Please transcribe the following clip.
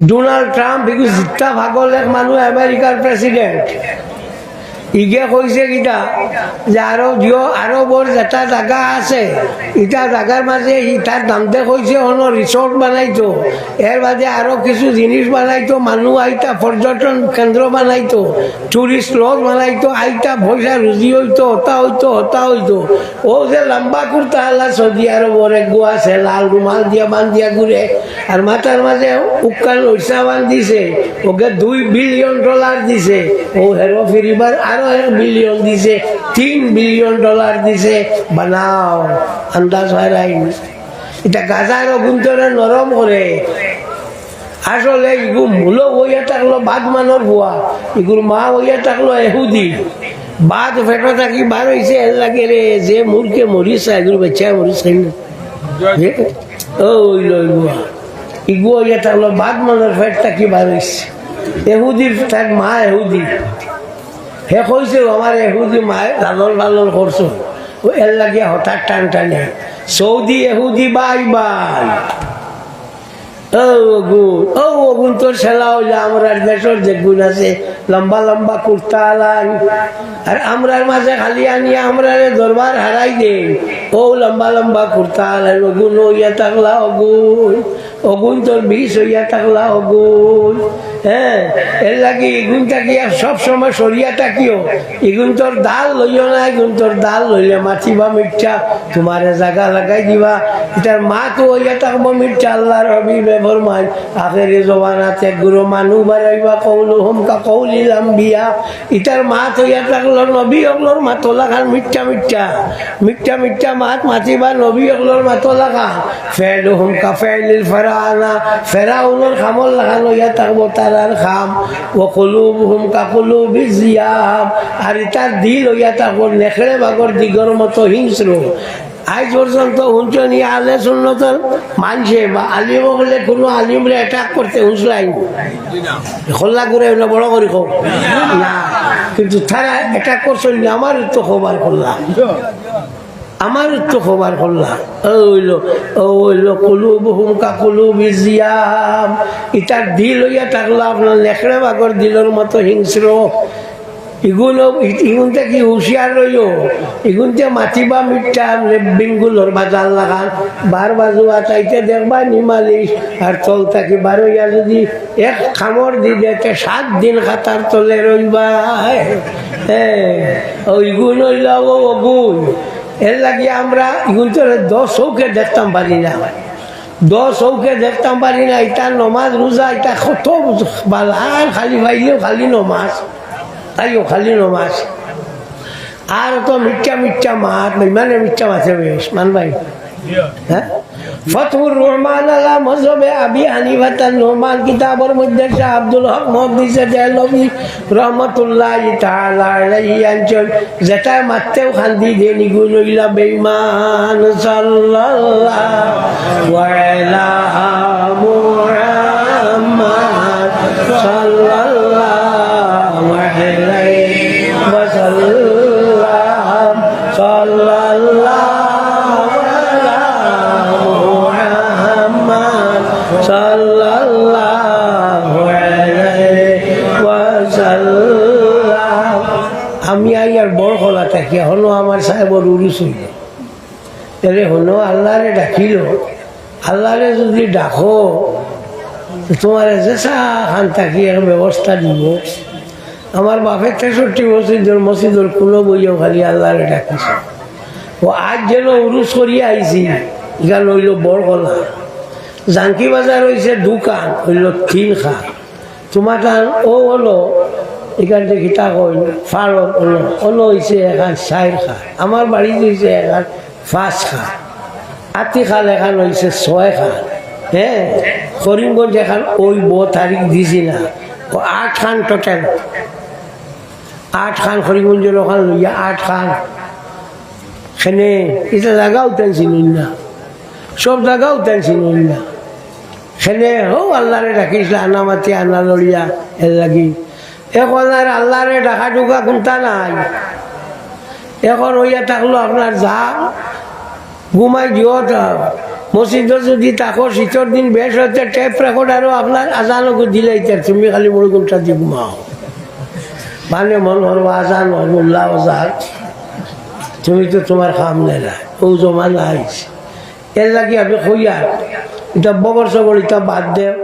Donald Trump এগু জিতা ভাগল এক মানুহ আমেরিকার প্ৰেচিডেণ্ট ইগে কৈছে কিটা যে আৰু দিয় আৰু বৰ এটা জাগা আছে, ইটা মাজে সি তাৰ দামতে কৈছে হন ৰিচৰ্ট বনাইতো। এর বাদে আরও কিছু জিনিস বানাইতো মানুষ আইতা পর্যটন কেন্দ্র বানাইতো টুরিস্ট লজ বানাইতো, আইতা পয়সা রুজি হইতো, হতা হইতো হতা হইতো। ও যে লম্বা কুর্তা আলা সৌদি আরবর গো আছে, লাল রুমাল দিয়া বান দিয়া ঘুরে আর মাথার মাঝে উকাল ঐসা বান দিছে ওকে দুই বিলিয়ন ডলার দিছে। ও হেরো ফিরিবার আরও এক বিলিয়ন দিছে, তিন বিলিয়ন ডলার দিছে। বানাও, আন্দাজ হয় এটা গাজার অগুন্তরে নরম করে। আসলে ইগু মূল হইয়া থাকল বাদ মানর বুয়া ইগুর মা হইয়া থাকল এহুদি। বাদ ফেটো থাকি বার হয়েছে এর লাগে রে, যে মুরকে মরিছে এগুলো বেচা মরিছে ওই লই বুয়া ইগু হইয়া থাকল বাদ মানর ফেট থাকি বার হয়েছে এহুদির তার মা এহুদি। হে কইছে আমার এহুদি মায় লালন লালন করছ? এর লাগে হঠাৎ টান টানে, সৌদি এহুদি, বাই বাই। ও গুণ ও গুণ তোর সেলা হইলে আমরা দেশের যে গুণ আছে, লম্বা লম্বা খালি দরবার হারাই দে ও লম্বা লম্বা কুর্তা আলাই অগুণ হইয়া থাকলা অগুণ। অগুণ তোর বিষ হইয়া থাকলা অগুণ। হ্যাঁ এর লাগে এগুন তাকিয়া সব সময় সরিয়া থাকিও এগুন তোর ডাল লইও না এগুন তোর ডাল লইলে মাছিবা মিঠা। তোমারে জায়গা লাগাই দিবা। এটার মা তো হইয়া থাকব মিঠা আল্লাহ রবি বেভর মান আখেরি জবানাতে গুরু মানু বাড়াইবা কৌল হোমকা কৌলিলাম বিয়া ইটার মা হইয়া থাকল নবী অগলোর মাতলা খান মিঠা মিঠা। মিঠা মিঠা মাত মাতিবা নবী অগলোর মাতলা খান ফেল হোমকা ফেলিল ফেরাউনোর খামল থাকব খাম। ও কলুব হুমকা কলুব জিয়াম আর ইটার দিল থাকব নেখড়ে বাগর দিগর মতো হিংস্র। আজ পর্যন্ত হুঁচনি আলে সুন্নতর মানছে বা আলিম বলে কোনো আলিমরে অ্যাটাক করতে হুঁচলাই খোল্লা করে বড় করে খো না, কিন্তু তারা অ্যাটাক করছেন আমার তো খবর করলাম আমার তো খবর করলাম ওইলো কলু বিজিয়াম ইটার দিল হইয়া থাকল, আপনার লেখড়ে বাগর দিলর মতো হিংস্র। ইগুলো ইগুনতে কি হুঁশিয়ার রইল? ইগুনতে মাতিবা মিঠা বাজার লাগান। বার বাজু আটাইতে দেখবা নিমালিশ আর তল থাকি বার হইয়া যদি এক খামর দি দেতে সাত দিন খাতার তলে রইবা হ্যাঁ ওই গুণ হইল, ও গুণ। এর লাগে আমরা ইগুন তো দশ চৌকে দেখতাম পারি না। দশ চৌকে দেখতাম পারি না এটা নমাজ, রোজা এটা কত আর খালি ভাইলেও খালি নমাজ তাইও খালি নমাজ। আর তো মিথ্যা মিথ্যা মাত, ইমানে মিথ্যা মাছে বেশ, মান ভাই। হ্যাঁ? ফতহুর রহমান আলা মজহবে আবি হানিফাতান রহমান কিতাবর মধ্যে শাহ আব্দুল হক মহদিসে দেলবি রহমতুল্লাহ তাআলা আলাইহি আনচল যেটা মাতেও খান্দি দে নিগু নইলা বেঈমান সাল্লাল্লাহু থাকি হলো আমার সাহেবর উরুস হইল তাহলে হলো আল্লাহরে ডাকিল। আল্লাহরে যদি ডাকো তোমার যেসা খান থাকি এক ব্যবস্থা দিব আমার বাপের তেষট্টি মসজিদের মসজিদের কোনো বইও খালি আল্লাহরে ডাকিছে। ও আজ যেন উরুস করিয়া আইছি হইল বড় গলা জাঙ্কি বাজার হয়েছে দোকান, হইল তিন খা তোমার ও হলো এখান থেকে গীতা কই হলো হলো হয়েছে এখান চার খান আমার বাড়িতে হয়েছে এখান পাঁচ খা। আতি খাল এখান হয়েছে ছয় খান হ্যাঁ করিমগঞ্জ এখান ওই ব তারিখ দিছি না। আট খান টোটাল আট খান করিমগঞ্জের ওখান লইয়া আট খান। সেনে এটা জায়গাও টেনছিল না। সব জায়গাও টেনছিল না। সেনে, হো আল্লাহরে ডাকিছিল আনামাতি আনা লড়িয়া এর লাগি এখন আর আল্লাহরে ডাকা ডুকা কোনটা নাই। এখন হইয়া থাকল আপনার যা, ঘুমাই দিও মসজিদ যদি তাকো শীতর দিন বেশ হচ্ছে টেপ রেকর্ড আরও আপনার আজানকে দিলাইতে তুমি খালি মুরগুলটা দি ঘুমাও। মানে মন হল আজান হল উল্লাহ আজান তুমি তো তোমার খাম নেই ও জমা নাই। এর লাগে আমি কইয়া, এটা বগর সগর এটা বাদ দেও।